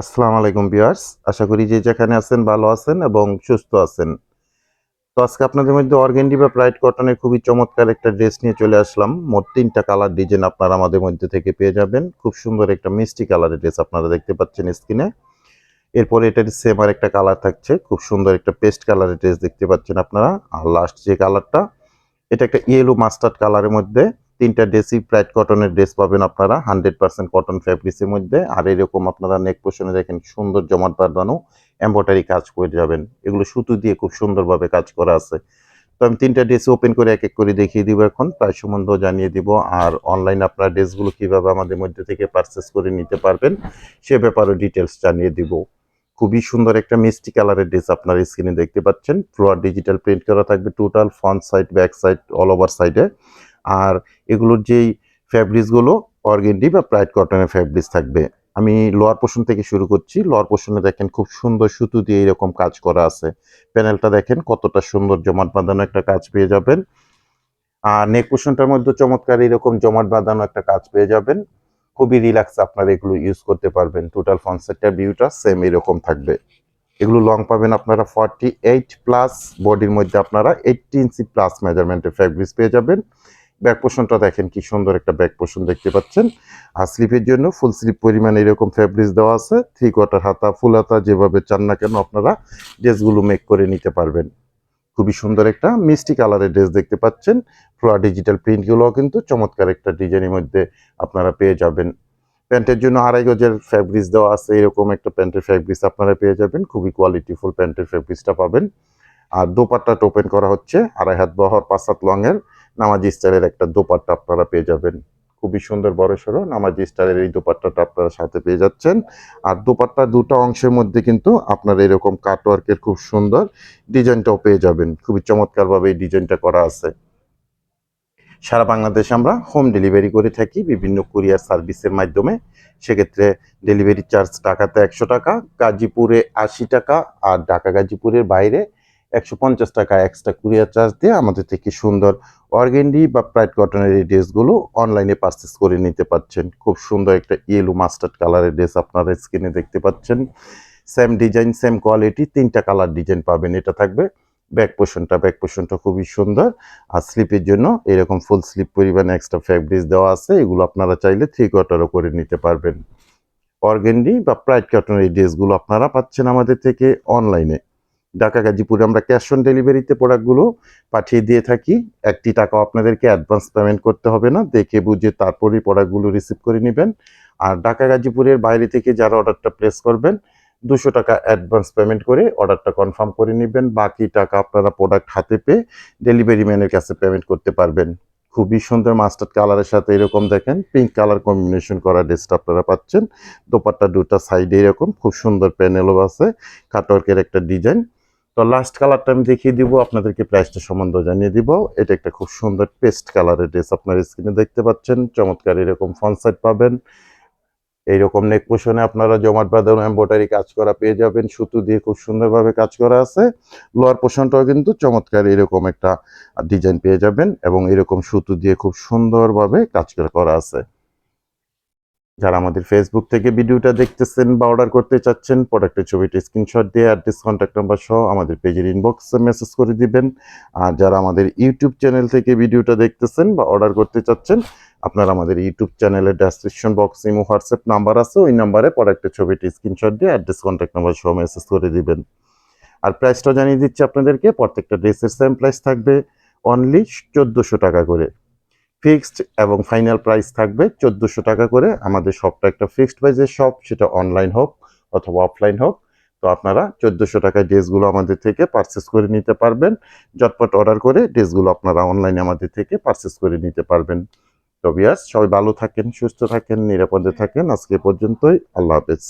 আসসালামু আলাইকুম বিয়ার্স আশা করি যে যেখানে আছেন ভালো আছেন এবং সুস্থ আছেন। তো আজকে আপনাদের মধ্যে অর্গেন্ডি বা প্রাইড কটনের খুবই চমৎকার একটা ড্রেস নিয়ে চলে আসলাম। মোট তিনটা কালার ডিজাইন আপনারা আমাদের মধ্যে থেকে পেয়ে যাবেন। খুব সুন্দর একটা মিষ্টি কালারের ড্রেস আপনারা দেখতে পাচ্ছেন স্ক্রিনে। এরপরে এটার সেম আর একটা কালার থাকছে। খুব সুন্দর একটা পেস্ট কালারের ড্রেস দেখতে পাচ্ছেন আপনারা। আর লাস্ট যে কালারটা, এটা একটা ইয়েলো মাস্টার্ড কালারের মধ্যে। তিনটা ড্রেসই প্রাইড কটনের ড্রেস পাবেন আপনারা, হান্ড্রেড পার্সেন্ট কটন ফ্যাব্রিক্সের মধ্যে। আর এরকম আপনারা নেক পোষণে দেখেন, সুন্দর জমাট বাঁধানো এম্ব্রয়ডারি কাজ করে যাবেন। এগুলো সুতো দিয়ে খুব সুন্দরভাবে কাজ করা আছে। তো আমি তিনটা ড্রেস ওপেন করে এক এক করে দেখিয়ে দিব এখন, প্রায় সম্বন্ধ জানিয়ে দিব। আর অনলাইন আপনারা ড্রেসগুলো কীভাবে আমাদের মধ্যে থেকে পারচেস করে নিতে পারবেন, সে ব্যাপারে ডিটেলস জানিয়ে দিব। খুবই সুন্দর একটা মিষ্টি কালারের ড্রেস আপনার স্ক্রিনে দেখতে পাচ্ছেন। ফ্লোয়ার ডিজিটাল প্রিন্ট করা থাকবে total front side back side all over সাইডে আর এগুলোর যেই ফ্যাব্রিক্সগুলো অর্গেন্ডি বা প্রাইড কটনের ফ্যাব্রিক্স থাকবে। আমি লোয়ার পোর্শন থেকে শুরু করছি। লোয়ার পোর্শনে দেখেন খুব সুন্দর সুতো দিয়ে এরকম কাজ করা আছে। প্যানেলটা দেখেন কতটা সুন্দর জমাট বাঁধানো একটা কাজ পেয়ে যাবেন। আর নেক পোর্শনটার মধ্যে চমৎকার এরকম জমাট বাঁধানো একটা কাজ পেয়ে যাবেন। খুবই রিল্যাক্স আপনারা এগুলো ইউজ করতে পারবেন। টোটাল ফনসেটটার ভিউটা সেম এরকম থাকবে। এগুলো লং পাবেন আপনারা ফর্টি এইট প্লাস বডির মধ্যে আপনারা এইটটি ইঞ্চি প্লাস মেজারমেন্টের ফ্যাব্রিক্স পেয়ে যাবেন। ব্যাক পোর্শনটা দেখেন কি সুন্দর একটা ব্যাক পোর্শন দেখতে পাচ্ছেন। আর স্লিপের জন্য ফুল স্লিপ পরিমাণে এরকম ফ্যাব্রিক্স দেওয়া আছে। থ্রি কোয়ার্টার হাতা ফুল হাতা যেভাবে চান না কেন আপনারা ড্রেসগুলো মেক করে নিতে পারবেন। খুবই সুন্দর একটা মিষ্টি কালারের ড্রেস দেখতে পাচ্ছেন। ফ্লোয়ার ডিজিটাল প্রিন্টগুলোও কিন্তু চমৎকার একটা ডিজাইনের মধ্যে আপনারা পেয়ে যাবেন। প্যান্টের জন্য আড়াই গজের ফ্যাব্রিক্স দেওয়া আছে। এরকম একটা প্যান্টের ফ্যাব্রিক্স আপনারা পেয়ে যাবেন। খুবই কোয়ালিটিফুল প্যান্টের ফ্যাব্রিক্সটা পাবেন। আর দোপাট্টাটা ওপেন করা হচ্ছে। আড়াই হাত বহর, পাঁচ হাত লংয়ের নামাজি স্টাইলের একটা দোপাট্টা আপনারা পেয়ে যাবেন। খুবই সুন্দর বড় সড়ো নামাজি স্টাইলের এই দোপাট্টাটা আপনারা সাথে পেয়ে যাচ্ছেন। আর দোপাট্টা দুটো অংশের মধ্যে কিন্তু আপনারা এরকম কাটওয়ার্কের খুব সুন্দর ডিজাইনটাও পেয়ে যাবেন। খুবই চমৎকারভাবে এই ডিজাইনটা করা আছে। সারা বাংলাদেশে আমরা হোম ডেলিভারি করে থাকি, বিভিন্ন কুরিয়ার সার্ভিসের মাধ্যমে। সেক্ষেত্রে ডেলিভারি চার্জ টাকাতে একশো টাকা, গাজীপুরে আশি টাকা আর ঢাকা গাজীপুরের বাইরে একশো পঞ্চাশ টাকা এক্সট্রা কুরিয়ার চার্জ দিয়ে আমাদের থেকে সুন্দর অর্গেন্ডি বা প্রাইড কটনের এই ড্রেসগুলো অনলাইনে পারচেস করে নিতে পারছেন। খুব সুন্দর একটা ইয়েলো মাস্টার্ড কালারের ড্রেস আপনারা স্ক্রিনে দেখতে পাচ্ছেন। সেম ডিজাইন সেম কোয়ালিটি তিনটা কালার ডিজাইন পাবেন। এটা থাকবে ব্যাক পোর্শনটা ব্যাক পোর্শনটা খুবই সুন্দর। আর স্লিপের জন্য এরকম ফুল স্লিপ পরিমাণে এক্সট্রা ফ্যাব্রিক্স দেওয়া আছে। এগুলো আপনারা চাইলে থ্রি কোয়ার্টারও করে নিতে পারবেন। অর্গেন্ডি বা প্রাইড কটনের এই ড্রেসগুলো আপনারা পাচ্ছেন আমাদের থেকে অনলাইনে ঢাকা, গাজীপুরে আমরা ক্যাশ অন ডেলিভারিতে প্রোডাক্টগুলো পাঠিয়ে দিয়ে থাকি। একটি টাকাও আপনাদেরকে অ্যাডভান্স পেমেন্ট করতে হবে না। দেখে বুঝে তারপরেই প্রোডাক্টগুলো রিসিভ করে নেবেন। আর ঢাকা, গাজীপুরের বাইরে থেকে যারা অর্ডারটা প্লেস করবেন, দুশো টাকা অ্যাডভান্স পেমেন্ট করে অর্ডারটা কনফার্ম করে নেবেন। বাকি টাকা আপনারা প্রোডাক্ট হাতে পেয়ে ডেলিভারি ম্যানের কাছে পেমেন্ট করতে পারবেন। খুবই সুন্দর মাস্টার্ড কালারের সাথে এরকম দেখেন পিঙ্ক কালার কম্বিনেশন করা ড্রেসটা আপনারা পাচ্ছেন। দোপাট্টা, দুটা সাইডে এরকম, খুব সুন্দর প্যানেলও আছে। কাটওয়ার্কের একটা ডিজাইন তো লাস্ট কালারটা আমি দেখিয়ে দিব, আপনাদেরকে প্রাইসটা সম্বন্ধ জানিয়ে দিব। এটা একটা খুব সুন্দর পেস্ট কালারের ড্রেস আপনার স্ক্রিনে দেখতে পাচ্ছেন। চমৎকার এরকম ফ্রন্ট সাইড পাবেন। এইরকম নেক পোষণে আপনারা জমাট বাঁধানো এম্ব্রয়ডারি কাজ করা পেয়ে যাবেন। সুতো দিয়ে খুব সুন্দরভাবে কাজ করা আছে। লোয়ার পোষণটাও কিন্তু চমৎকার এরকম একটা ডিজাইন পেয়ে যাবেন এবং এরকম সুতো দিয়ে খুব সুন্দরভাবে কাজ করা আছে। যারা আমাদের ফেসবুক থেকে ভিডিওটা দেখতেছেন বা অর্ডার করতে চাচ্ছেন প্রোডাক্টের ছবিটা স্ক্রিনশট দিয়ে অ্যাড্রেস কন্ট্যাক্ট নাম্বার সহ আমাদের পেজের ইনবক্সে মেসেজ করে দিবেন। আর যারা আমাদের ইউটিউব চ্যানেল থেকে ভিডিওটা দেখতেছেন বা অর্ডার করতে চাচ্ছেন, আপনারা আমাদের ইউটিউব চ্যানেলের description box imo WhatsApp number আছে, ওই নাম্বারে প্রোডাক্টের ছবিটি স্ক্রিনশট দিয়ে অ্যাড্রেস কন্ট্যাক্ট নাম্বার সহ মেসেজ করে দিবেন। আর প্রাইসটা জানিয়ে দিচ্ছি আপনাদেরকে, প্রত্যেকটা ড্রেসের সেম প্রাইস থাকবে অনলি চোদ্দোশো টাকা করে। ফিক্সড এবং ফাইনাল প্রাইস থাকবে চোদ্দোশো টাকা করে। আমাদের শপটা একটা ফিক্সড প্রাইসের শপ সেটা অনলাইন হোক অথবা অফলাইন হোক। তো আপনারা চোদ্দোশো টাকায় ড্রেসগুলো আমাদের থেকে পারচেস করে নিতে পারবেন। জটপট অর্ডার করে ড্রেসগুলো আপনারা অনলাইনে আমাদের থেকে পারচেস করে নিতে পারবেন। তো বিয়াস সবাই ভালো থাকেন, সুস্থ থাকেন, নিরাপদে থাকেন। আজকে পর্যন্তই, আল্লাহ হাফেজ।